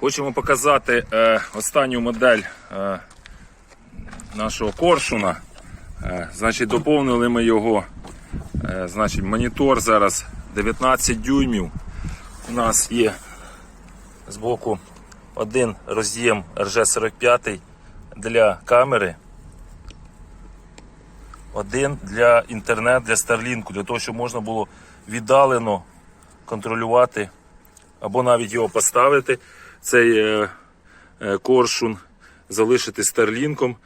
Хочемо показати е, останню модель е, нашого коршуна. Е, значить, доповнили ми його. Е, значить, монітор зараз 19 дюймів. У нас є збоку один роз'єм RG45 для камери. Один для інтернет, для Starlink, для того, щоб можна було віддалено контролювати або навіть його поставити, цей е, е, коршун, залишити старлінком,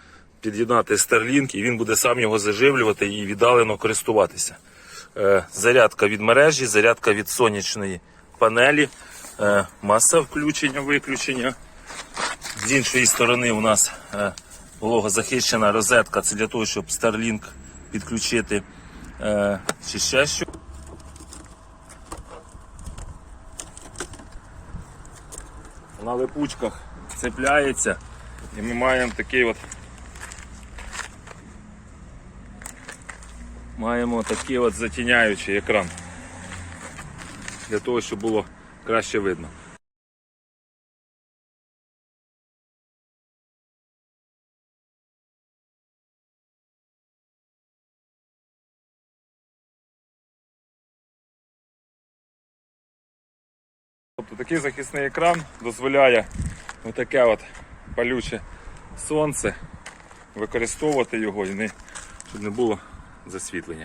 під'єднати Starlink, і він буде сам його заживлювати і віддалено користуватися. Е, зарядка від мережі, зарядка від сонячної панелі, маса включення, виключення. З іншої сторони у нас вологозахищена розетка. Це для того, щоб Starlink підключити чи ще що. На липучках цепляється і ми маємо такий от маємо такий от затіняючий екран для того, щоб було краще видно. Тобто такий захисний екран дозволяє отаке от палюче сонце використовувати його щоб не було засвітлення.